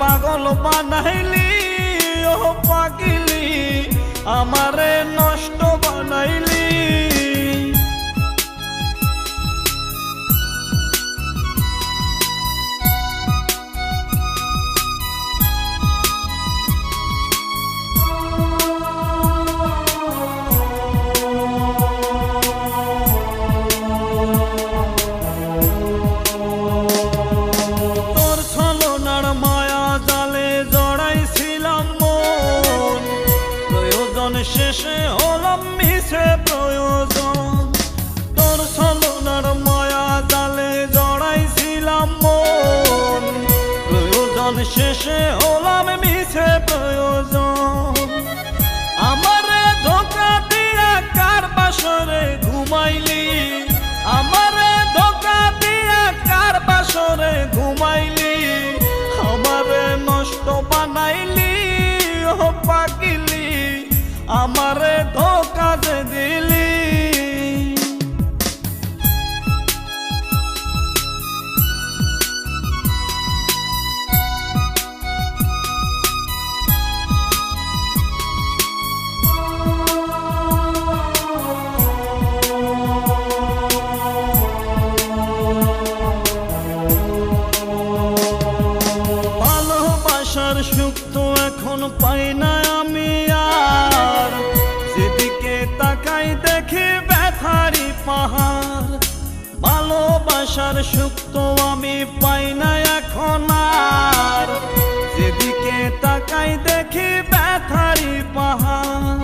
পাগল বানাইলি ও পাগিলি আমারে নষ্ট মায়া জালে জড়াইছিলাম শেষে হলাম মিশে প্রয়োজন। আমারে ধোকা দিয়া কার বাসরে ঘুমাইলি? আমারে ধোকা দিয়া কার বাসরে ঘুমাইলি? আমারে নষ্ট বানাইলি পাকিলি আমারে ধোকা পাই না আমি আর। যেদিকে তাকাই দেখি ব্যথারি পাহাড়। ভালোবাসার সুখ তো আমি পাই না এখন আর। যেদিকে তাকাই দেখি ব্যথারি পাহাড়।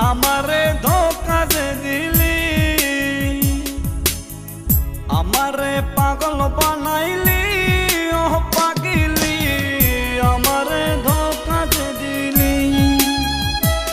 আমারে ধোকা